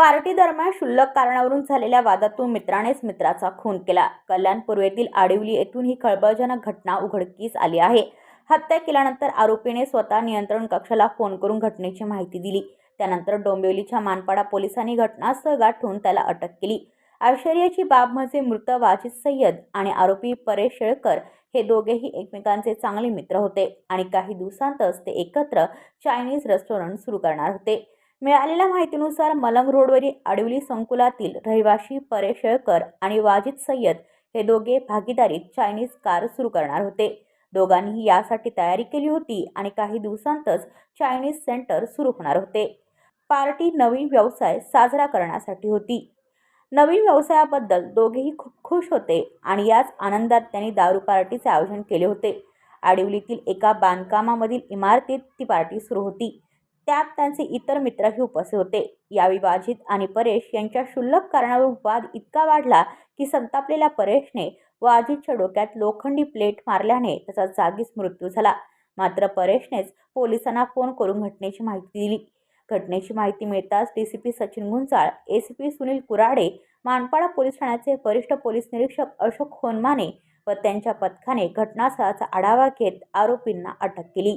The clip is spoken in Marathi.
पार्टी दरम्यान क्षुल्लक कारणावरून झालेल्या वादातून मित्रानेच मित्राचा खून केला. कल्याण पूर्वेतील आडिवली येथून ही खळबळजनक घटना उघडकीस आली आहे. हत्या केल्यानंतर आरोपीने स्वतः नियंत्रण कक्षाला फोन करून घटनेची माहिती दिली. त्यानंतर डोंबिवलीच्या मानपाडा पोलिसांनी घटनास्थळ गाठून त्याला अटक केली. आश्चर्याची बाब म्हणजे मृत वाजिद सय्यद आणि आरोपी परेश शेळकर हे दोघेही एकमेकांचे चांगले मित्र होते आणि काही दिवसांतच ते एकत्र चायनीज रेस्टॉरंट सुरू करणार होते. मिळालेल्या माहितीनुसार मलंग रोडवरील आडवली संकुलातील रहिवाशी परेश शेळकर आणि वाजिद सय्यद हे दोघे भागीदारीत चायनीज कार सुरू करणार होते. दोघांनीही यासाठी तयारी केली होती आणि काही दिवसांतच चायनीज सेंटर सुरू होणार होते. पार्टी नवीन व्यवसाय साजरा करण्यासाठी होती. नवीन व्यवसायाबद्दल दोघेही खूप खुश होते आणि याच आनंदात त्यांनी दारू पार्टीचे आयोजन केले होते. आडिवलीतील एका बांधकामामधील इमारतीत ती पार्टी सुरू होती. त्यात त्यांचे इतर मित्रही उपस्थित होते. या विभाजित आणि परेश यांच्या क्षुल्लक कारणावरून वाद इतका वाढला की संतापलेल्या परेशने वाजितच्या डोक्यात लोखंडी प्लेट मारल्याने त्याचा जागीच मृत्यू झाला. मात्र परेशनेच पोलिसांना फोन करून घटनेची माहिती दिली. घटनेची माहिती मिळताच D C P Sachin Gunjal A C P Sunil Kurade Manpada police ठाण्याचे वरिष्ठ पोलीस निरीक्षक अशोक होनमाने व त्यांच्या पथकाने घटनास्थळाचा आढावा घेत आरोपींना अटक केली.